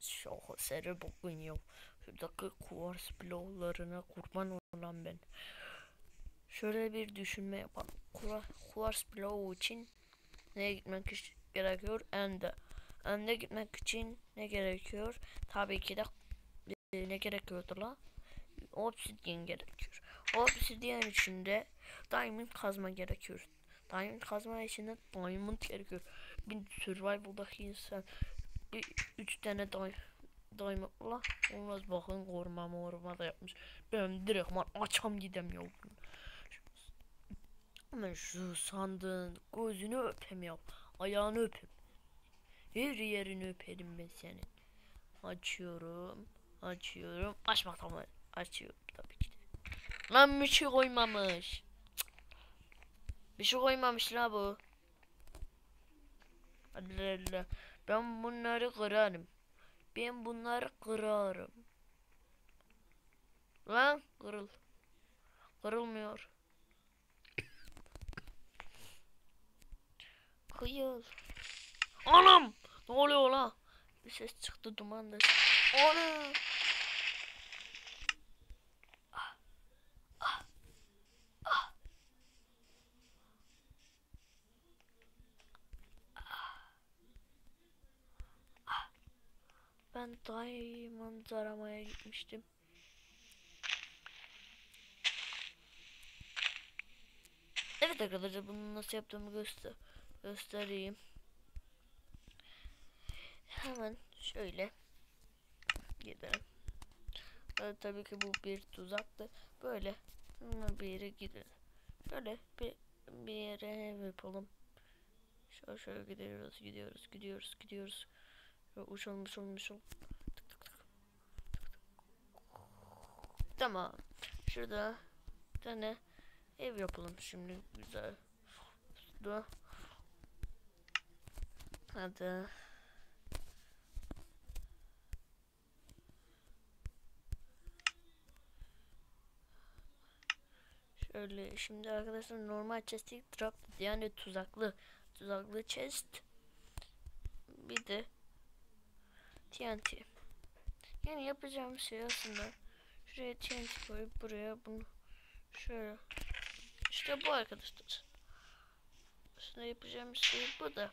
şaheseri bakın ya. Şuradaki kuvars bloklarına kurban olan ben. Şöyle bir düşünme yapalım. Kura- Kuvars bloğu için neye gitmek gerekiyor? Ende. Ende gitmek için ne gerekiyor? Tabii ki de e, ne gerekiyordu la? Obsidian gerekiyor. Obsidian içinde diamond kazma gerekiyor. Diamond kazma içinde diamond gerekiyor. Bir survival'daki insan bir üç tane di diamond'la olmaz bakın koruma moruma da yapmış. Ben direktman açam gidemiyorum. Hemen şu sandığın gözünü öpem ya. Ayağını öpem. Her yerini öperim ben senin. Açıyorum. Açıyorum. Açma tamam. Açıyorum tabii ki de. Lan bir şey koymamış. Cık. Bir şey koymamış la bu. Ben bunları kırarım. Ben bunları kırarım. Lan kırıl. Kırılmıyor. Kıyıl. Anam! Ne oluyor la? Bir ses çıktı duman da. Ben diamond aramaya gitmiştim. Evet arkadaşlar bunu nasıl yaptığımı göster göstereyim. Hemen şöyle gidelim. Tabii ki bu bir tuzaktı. Böyle bir yere gidelim. Şöyle bir, bir yere yapalım. Şöyle şöyle gidiyoruz, gidiyoruz, gidiyoruz, gidiyoruz. Uçalım, uçalım, uçalım. Tık tık tık. Tamam. Şurada bir tane ev yapalım şimdi güzel. Dur. Hadi. Şöyle şimdi arkadaşlar normal chest'i trap yani tuzaklı tuzaklı chest bir de TNT. Yani yapacağım şey aslında şuraya TNT koyup buraya bunu şöyle işte bu arkadaşlar. Aslında yapacağım şey bu da.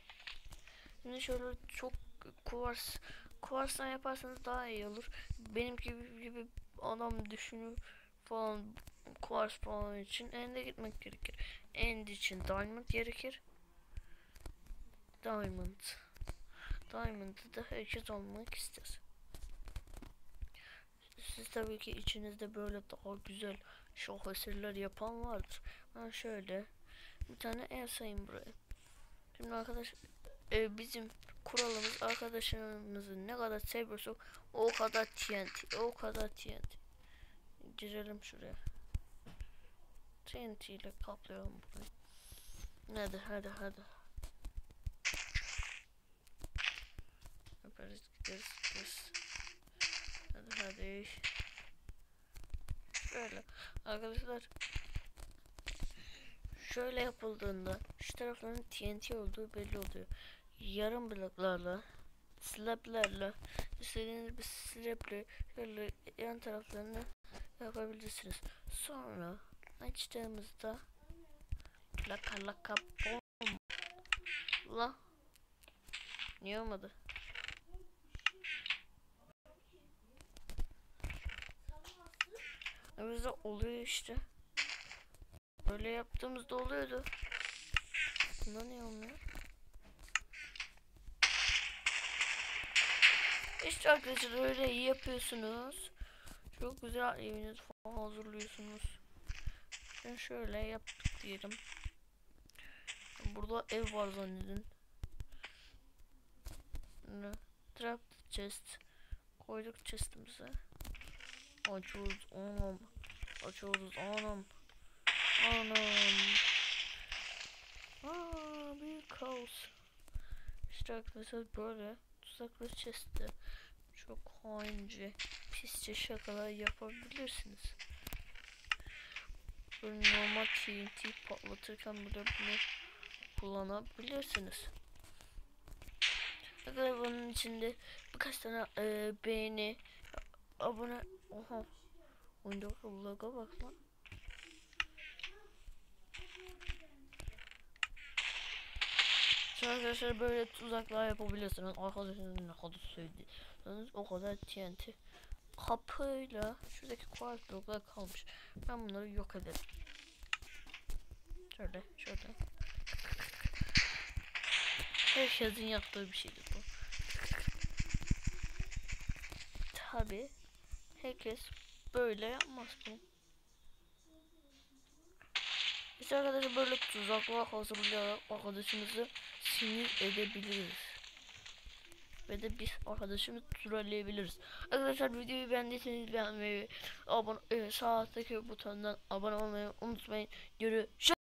Şimdi şöyle çok kuvars kuvarstan yaparsanız daha iyi olur. Benim gibi gibi adam düşünür falan kuvars falan için ende gitmek gerekir. End için diamond gerekir. Diamond. Diamond'ı da herkes olmak ister. Siz tabii ki içinizde böyle daha güzel şaheserler yapan vardır. Ben şöyle bir tane ev sayayım buraya. Şimdi arkadaş e, bizim kuralımız arkadaşımızı ne kadar seviyorsak o kadar TNT, o kadar TNT. Girelim şuraya. TNT ile kaplayalım burayı. Hadi hadi hadi. Yaparız gideriz gideriz. Hadi hadi. Şöyle arkadaşlar şöyle yapıldığında şu tarafların TNT olduğu belli oluyor. Yarım bloklarla slablarla istediğiniz bir slaple şöyle yan taraflarını yapabilirsiniz. Sonra açtığımızda laka laka bom la niye olmadı? Bizde oluyor işte. Öyle yaptığımızda oluyordu. Bunda niye olmuyor? İşte arkadaşlar öyle iyi yapıyorsunuz. Çok güzel eviniz falan hazırlıyorsunuz. Ben şöyle yaptık diyelim. Burada ev var zannedin. Ne? Trap chest. Koyduk chestimize. Açıyoruz anam. Açıyoruz anam. Anam. Aa, bir kaos. İşte arkadaşlar böyle tuzaklı chest'te çok haince, pisçe şakalar yapabilirsiniz. Böyle normal TNT patlatırken bile bunu kullanabilirsiniz. Arkadaşlar bunun içinde birkaç tane e, beğeni, abone... Oha. Oyunda logo bak lan. Arkadaşlar böyle tuzaklar yapabilirsiniz. Arkadaşınızın ne kadar sevdiğiniz o kadar TNT kapıyla şuradaki kuartz bloklar kalmış. Ben bunları yok ederim. Şöyle, şöyle. Herkesin yaptığı bir şeydir bu. Tabi herkes böyle yapmaz bunu. Biz arkadaşlar böyle tuzaklar hazırlayarak arkadaşımızı sinir edebiliriz. Ve de biz arkadaşımızı trolleyebiliriz. Arkadaşlar videoyu beğendiyseniz beğenmeyi, abone, e, sağ alttaki butondan abone olmayı unutmayın. Görüşürüz.